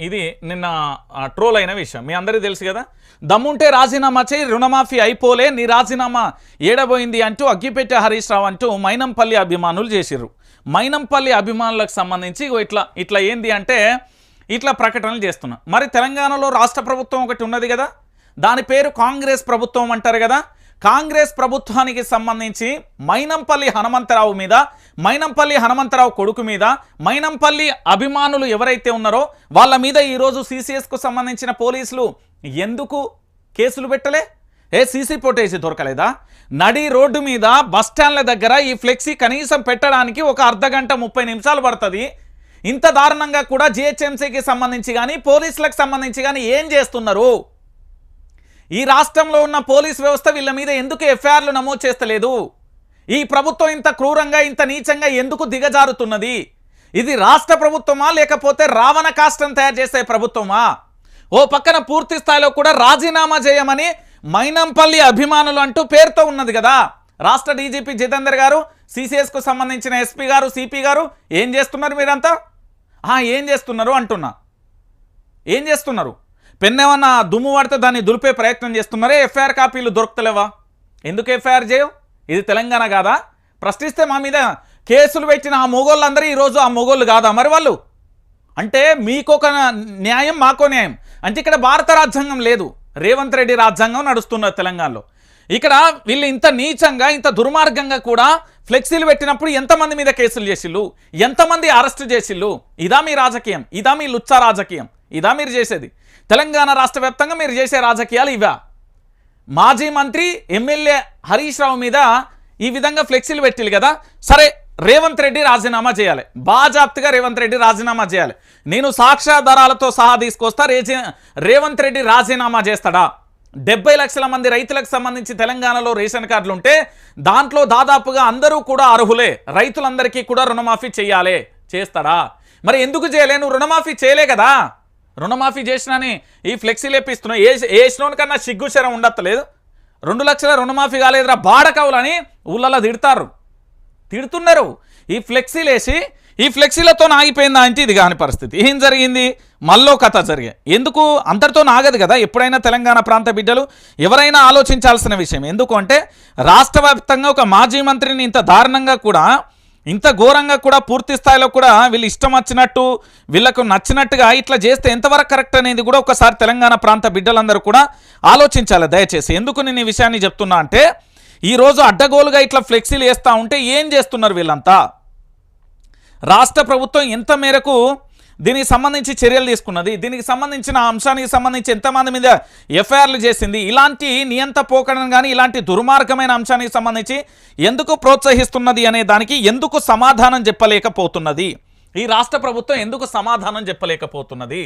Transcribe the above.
ఇది నిన్న ట్రోల్ అయిన విషయం. మీ అందరికీ తెలుసు కదా? దమ్ముంటే రాజీనామా చేయి రుణమాఫీ అయిపోలే నీ రాజీనామా ఏడబోయింది అంటూ అగ్గిపెట్టె హరీష్ రావు అంటూ మైనంపల్లి అభిమానులు చేసిర్రు. మైనంపల్లి అభిమానులకు సంబంధించి ఇట్లా ఇట్లా ఏంది అంటే ఇట్లా ప్రకటనలు చేస్తున్నా. మరి తెలంగాణలో రాష్ట్ర ప్రభుత్వం ఒకటి ఉన్నది కదా? దాని పేరు కాంగ్రెస్ ప్రభుత్వం అంటారు కదా? కాంగ్రెస్ ప్రభుత్వానికి సంబంధించి మైనంపల్లి హనుమంతరావు మీద మైనంపల్లి హనుమంతరావు కొడుకు మీద మైనంపల్లి అభిమానులు ఎవరైతే ఉన్నారో వాళ్ళ మీద ఈరోజు సిసిఎస్కు సంబంధించిన పోలీసులు ఎందుకు కేసులు పెట్టలే? ఏ సీసీ ఫుటేజ్ దొరకలేదా? నడి రోడ్డు మీద బస్ స్టాండ్ల దగ్గర ఈ ఫ్లెక్సీ కనీసం పెట్టడానికి ఒక అర్ధ గంట ముప్పై నిమిషాలు పడుతుంది. ఇంత దారుణంగా కూడా జిహెచ్ఎంసీకి సంబంధించి కానీ పోలీసులకు సంబంధించి కానీ ఏం చేస్తున్నారు? ఈ రాష్ట్రంలో ఉన్న పోలీస్ వ్యవస్థ వీళ్ళ మీద ఎందుకు ఎఫ్ఐఆర్లు నమోదు చేస్తలేదు? ఈ ప్రభుత్వం ఇంత క్రూరంగా ఇంత నీచంగా ఎందుకు దిగజారుతున్నది? ఇది రాష్ట్ర ప్రభుత్వమా లేకపోతే రావణ కాష్టం తయారు చేసే ప్రభుత్వమా? ఓ పక్కన పూర్తి స్థాయిలో కూడా రాజీనామా చేయమని మైనంపల్లి అభిమానులు అంటూ పేరుతో ఉన్నది కదా. రాష్ట్ర డీజీపీ జితేందర్ గారు సిసిఎస్కు సంబంధించిన ఎస్పీ గారు సిపి గారు ఏం చేస్తున్నారు మీరంతా? ఏం చేస్తున్నారు అంటున్నా. ఏం చేస్తున్నారు? పెన్ ఏమన్నా దుమ్ము పడితే దాన్ని దులిపే ప్రయత్నం చేస్తున్నారే? ఎఫ్ఐఆర్ కాపీలు దొరకతలేవా? ఎందుకు ఎఫ్ఐఆర్ చేయవు? ఇది తెలంగాణ కాదా? ప్రశ్నిస్తే మా మీద కేసులు పెట్టిన ఆ మొగోళ్ళందరూ ఈరోజు ఆ మొగోళ్ళు కాదా మరి వాళ్ళు? అంటే మీకొక న్యాయం మాకో న్యాయం. అంటే ఇక్కడ భారత రాజ్యాంగం లేదు. రేవంత్ రెడ్డి రాజ్యాంగం నడుస్తున్న తెలంగాణలో. ఇక్కడ వీళ్ళు ఇంత నీచంగా ఇంత దుర్మార్గంగా కూడా ఫ్లెక్సీలు పెట్టినప్పుడు ఎంతమంది మీద కేసులు చేసిళ్ళు? ఎంతమంది అరెస్ట్ చేసిళ్ళు? ఇదా మీ రాజకీయం. ఇదా మీ లుచ్చా రాజకీయం. ఇదా మీరు చేసేది. తెలంగాణ రాష్ట్ర వ్యాప్తంగా మీరు చేసే రాజకీయాలు ఇవా. మాజీ మంత్రి ఎమ్మెల్యే హరీష్ రావు మీద ఈ విధంగా ఫ్లెక్సీలు పెట్టిలు కదా. సరే రేవంత్ రెడ్డి రాజీనామా చేయాలి. బాజాప్తిగా రేవంత్ రెడ్డి రాజీనామా చేయాలి. నేను సాక్ష్యాధారాలతో సహా తీసుకొస్తా రేజీ రేవంత్ రెడ్డి రాజీనామా చేస్తాడా? డెబ్బై లక్షల మంది రైతులకు సంబంధించి తెలంగాణలో రేషన్ కార్డులు ఉంటే దాంట్లో దాదాపుగా అందరూ కూడా అర్హులే. రైతులందరికీ కూడా రుణమాఫీ చేయాలి. చేస్తాడా? మరి ఎందుకు చేయలే? నువ్వు రుణమాఫీ చేయలే కదా. రుణమాఫీ చేసినని ఈ ఫ్లెక్సీ లేపిస్తున్నాయి ఏ వేసినోని కన్నా సిగ్గు శరం ఉండత్తలేదు. రెండు లక్షల రుణమాఫీ కాలేదురా బాడకవులని ఊళ్ళలో తిడతారు. తిడుతున్నారు. ఈ ఫ్లెక్సీలు వేసి ఈ ఫ్లెక్సీలతో ఆగిపోయిందా అంటే ఇది కాని పరిస్థితి. ఏం జరిగింది? మళ్ళో కథ జరిగే. ఎందుకు? అంతటితో ఆగదు కదా. ఎప్పుడైనా తెలంగాణ ప్రాంత బిడ్డలు ఎవరైనా ఆలోచించాల్సిన విషయం. ఎందుకు అంటే రాష్ట్ర వ్యాప్తంగా ఒక మాజీ మంత్రిని ఇంత దారుణంగా కూడా ఇంత ఘోరంగా కూడా పూర్తి స్థాయిలో కూడా వీళ్ళు ఇష్టం వచ్చినట్టు వీళ్ళకు నచ్చినట్టుగా ఇట్లా చేస్తే ఎంతవరకు కరెక్ట్ అనేది కూడా ఒకసారి తెలంగాణ ప్రాంత బిడ్డలందరూ కూడా ఆలోచించాలి దయచేసి. ఎందుకు నేను ఈ విషయాన్ని చెప్తున్నా అంటే ఈరోజు అడ్డగోలుగా ఇట్లా ఫ్లెక్సీలు వేస్తూ ఉంటే ఏం చేస్తున్నారు వీళ్ళంతా? రాష్ట్ర ప్రభుత్వం ఎంత మేరకు దీనికి సంబంధించి చర్యలు తీసుకున్నది. దీనికి సంబంధించిన అంశానికి సంబంధించి ఎంతమంది మీద ఎఫ్ఐఆర్లు చేసింది. ఇలాంటి నియంత పోకడను కానీ ఇలాంటి దుర్మార్గమైన అంశానికి సంబంధించి ఎందుకు ప్రోత్సహిస్తున్నది అనే దానికి ఎందుకు సమాధానం చెప్పలేకపోతున్నది? ఈ రాష్ట్ర ప్రభుత్వం ఎందుకు సమాధానం చెప్పలేకపోతున్నది?